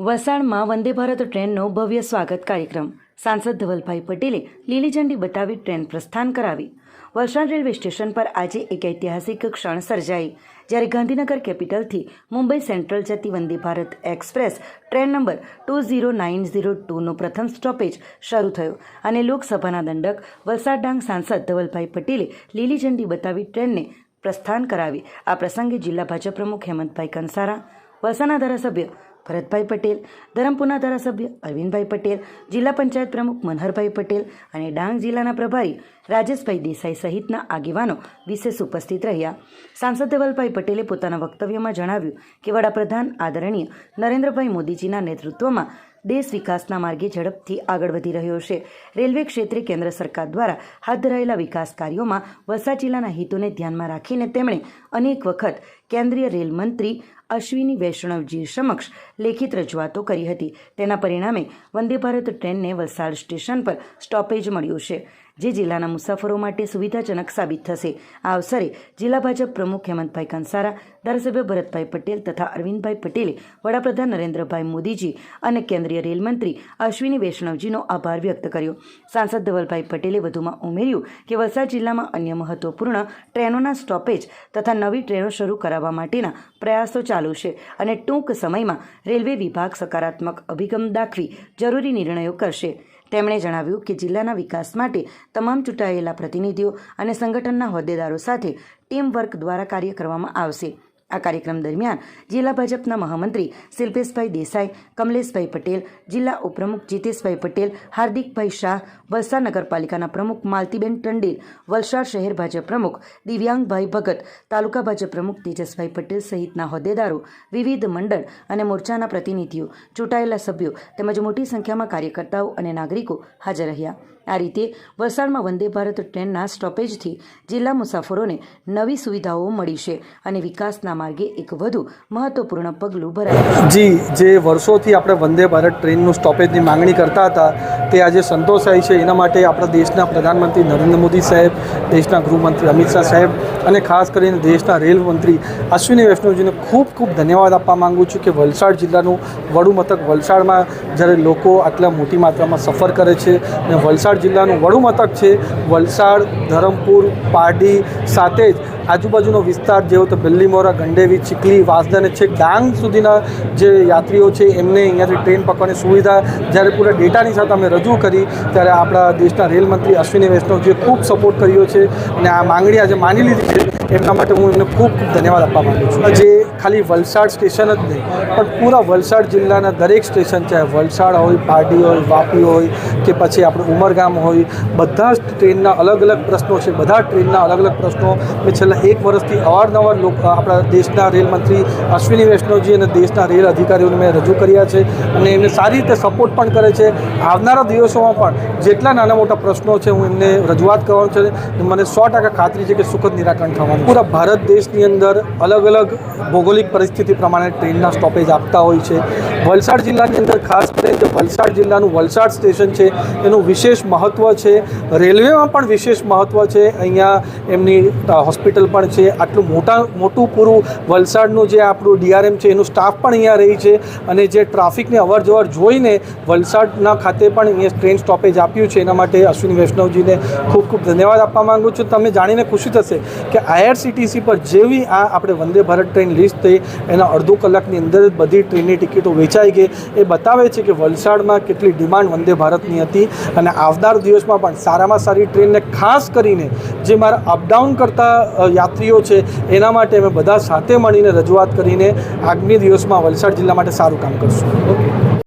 વલસાડમાં વંદે ભારત ટ્રેનનો ભવ્ય સ્વાગત કાર્યક્રમ. સાંસદ ધવલભાઈ પટેલે લીલી ઝંડી બતાવી ટ્રેન પ્રસ્થાન કરાવી. વલસાડ રેલવે સ્ટેશન પર આજે એક ઐતિહાસિક ક્ષણ સર્જાઈ. જ્યારે ગાંધીનગર કેપિટલથી મુંબઈ સેન્ટ્રલ જતી Vande Bharat express train number two zero nine zero ટુનો પ્રથમ સ્ટોપેજ શરૂ થયો અને લોકસભાના દંડક વલસાડ ડાંગ સાંસદ ધવલભાઈ પટેલે લીલી ઝંડી બતાવી ટ્રેનને પ્રસ્થાન કરાવી. આ પ્રસંગે જિલ્લા ભાજપ પ્રમુખ હેમંતભાઈ કંસારા વલસાડના ધારાસભ્ય ભરતભાઈ પટેલ, ધરમપુરના ધારાસભ્ય અરવિંદભાઈ પટેલ, જિલ્લા પંચાયત પ્રમુખ મનહરભાઈ પટેલ અને ડાંગ જિલ્લાના પ્રભારી રાજેશભાઈ દેસાઈ સહિતના આગેવાનો વિશેષ ઉપસ્થિત રહ્યા. સાંસદ ધવલભાઈ પટેલે પોતાના વક્તવ્યમાં જણાવ્યું કે વડાપ્રધાન આદરણીય નરેન્દ્રભાઈ મોદીજીના નેતૃત્વમાં દેશ વિકાસના માર્ગે ઝડપથી આગળ વધી રહ્યો છે. રેલવે ક્ષેત્રે કેન્દ્ર સરકાર દ્વારા હાથ ધરાયેલા વિકાસ કાર્યોમાં વલસાડ જિલ્લાના હિતોને ધ્યાનમાં રાખીને તેમણે અનેક વખત કેન્દ્રીય રેલ મંત્રી અશ્વિની વૈષ્ણવજી સમક્ષ લેખિત રજૂઆતો કરી હતી. તેના પરિણામે વંદે ભારત ટ્રેનને વલસાડ સ્ટેશન પર સ્ટોપેજ મળ્યું છે. જે જિલ્લાના મુસાફરો માટે સુવિધાજનક સાબિત થશે. આ અવસરે જિલ્લા ભાજપ પ્રમુખ હેમંતભાઈ કંસારા, ધારાસભ્ય ભરતભાઈ પટેલ તથા અરવિંદભાઈ પટેલે વડાપ્રધાન નરેન્દ્રભાઈ મોદીજી અને કેન્દ્રીય રેલમંત્રી અશ્વિની વૈષ્ણવજીનો આભાર વ્યક્ત કર્યો. સાંસદ ધવલભાઈ પટેલે વધુમાં ઉમેર્યું કે વલસાડ જિલ્લામાં અન્ય મહત્વપૂર્ણ ટ્રેનોના સ્ટોપેજ તથા નવી ટ્રેનો શરૂ કરાવવા માટેના પ્રયાસો ચાલુ છે અને ટૂંક સમયમાં રેલવે વિભાગ સકારાત્મક અભિગમ દાખવી જરૂરી નિર્ણયો કરશે. તેમણે જણાવ્યું કે જિલ્લાના વિકાસ માટે તમામ ચૂંટાયેલા પ્રતિનિધિઓ અને સંગઠનના હોદ્દેદારો સાથે ટીમ વર્ક દ્વારા કાર્ય કરવામાં આવશે. આ કાર્યક્રમ દરમિયાન જિલ્લા ભાજપના મહામંત્રી શિલ્પેશભાઈ દેસાઈ, કમલેશભાઈ પટેલ, જિલ્લા ઉપપ્રમુખ જીતેશભાઈ પટેલ, હાર્દિકભાઈ શાહ, વલસાડ નગરપાલિકાના પ્રમુખ માલતીબેન ટંડેલ, વલસાડ શહેર ભાજપ પ્રમુખ દિવ્યાંગભાઈ ભગત, તાલુકા ભાજપ પ્રમુખ તેજસભાઈ પટેલ સહિતના હોદ્દેદારો, વિવિધ મંડળ અને મોરચાના પ્રતિનિધિઓ, ચૂંટાયેલા સભ્યો તેમજ મોટી સંખ્યામાં કાર્યકર્તાઓ અને નાગરિકો હાજર રહ્યા. આ રીતે વલસાડમાં વંદે ભારત ટ્રેનના સ્ટોપેજથી જિલ્લા મુસાફરોને નવી સુવિધાઓ મળી છે અને વિકાસના માર્ગે એક વધુ મહત્વપૂર્ણ પગલું ભરાયું જી, જે વર્ષોથી આપણે વંદે ભારત ટ્રેનનું સ્ટોપેજની માંગણી કરતા હતા, તે આજે સંતોષાય છે. એના માટે આપણા દેશના પ્રધાનમંત્રી નરેન્દ્ર મોદી સાહેબ, દેશના ગૃહમંત્રી અમિત શાહ સાહેબ અને ખાસ કરીને દેશના રેલ મંત્રી અશ્વિની વૈષ્ણવજીને ખૂબ ખૂબ ધન્યવાદ આપવા માગું છું કે વલસાડ જિલ્લાનું વડું મથક વલસાડમાં જ્યારે લોકો આટલા મોટી માત્રામાં સફર કરે છે અને વલસાડ જિલ્લાનું વડું મથક છે. વલસાડ ધરમપુર પારડી સાથે જ આજુબાજુનો વિસ્તાર જેવો તો બિલ્લીમોરા ગંડેવી, ચીખલી, વાસદા અને છેક ડાંગ સુધીના જે યાત્રીઓ છે, એમને અહીંયાથી ટ્રેન પકડવાની સુવિધા જ્યારે પૂરા ડેટાની સાથે અમે રજૂ કરી, ત્યારે આપણા દેશના રેલ મંત્રી અશ્વિની વૈષ્ણવજીએ ખૂબ સપોર્ટ કર્યો છે અને આ માંગણી આજે માની લીધી છે. એમના માટે હું એમને ખૂબ ખૂબ ધન્યવાદ આપવા માગું છું. જે ખાલી વલસાડ સ્ટેશન જ નહીં, પણ પૂરા વલસાડ જિલ્લાના દરેક સ્ટેશન, ચાહે વલસાડ હોય, પારડી હોય, વાપી હોય કે પછી આપણું ઉમરગામ હોય, બધા જ ટ્રેનના અલગ અલગ પ્રશ્નો છે, બધા ટ્રેનના અલગ અલગ પ્રશ્નો મેં છેલ્લા એક વર્ષથી અવારનવાર લોકો આપણા દેશના રેલ મંત્રી અશ્વિની વૈષ્ણવજી અને દેશના રેલ અધિકારીઓને મેં રજૂ કર્યા છે અને એમને સારી રીતે સપોર્ટ પણ કરે છે. આવનારા દિવસોમાં પણ જેટલા નાના મોટા પ્રશ્નો છે હું એમને રજૂઆત કરવાનું છે મને સો ટકા ખાતરી છે કે સુખદ નિરાકરણ થવાનું પૂરા ભારત દેશની અંદર અલગ અલગ ભૌગોલિક પરિસ્થિતિ પ્રમાણે ટ્રેનના સ્ટોપેજ આપતા હોય છે. વલસાડ જિલ્લાની અંદર ખાસ કરીને વલસાડ જિલ્લાનું વલસાડ સ્ટેશન છે એનું વિશેષ મહત્ત્વ છે. રેલવેમાં પણ વિશેષ મહત્ત્વ છે. અહીંયા એમની અ, હોસ્પિટલ પણ છે. આટલું મોટા, મોટું પૂરું વલસાડનું જે આપણું ડીઆરએમ છે, એનું સ્ટાફ પણ અહીંયા રહી છે અને જે ટ્રાફિકની અવર જવર જોઈને વલસાડના ખાતે પણ અહીંયા ટ્રેન સ્ટોપેજ આપ્યું છે. એના માટે અશ્વિની વૈષ્ણવજીને ખૂબ ખૂબ ધન્યવાદ આપવા માગું છું. તમે જાણીને ખુશી થશે કે આઈઆરસીટીસી પર જેવી આ આપણે વંદે ભારત ટ્રેન લિસ્ટ થઈ, એના અડધો કલાકની અંદર જ બધી ટ્રેનની ટિકિટો વેચાઈ ગઈ. એ બતાવે છે કે વલસાડમાં કેટલી ડિમાન્ડ વંદે ભારતની હતી અને આવનાર દિવસમાં પણ સારામાં સારી ટ્રેનને ખાસ કરીને જે મારા અપડાઉન કરતા યાત્રીઓ છે, એના માટે અમે બધા સાથે મળીને રજૂઆત કરીને આગામી દિવસમાં વલસાડ જિલ્લા માટે સારું કામ કરશું. ઓકે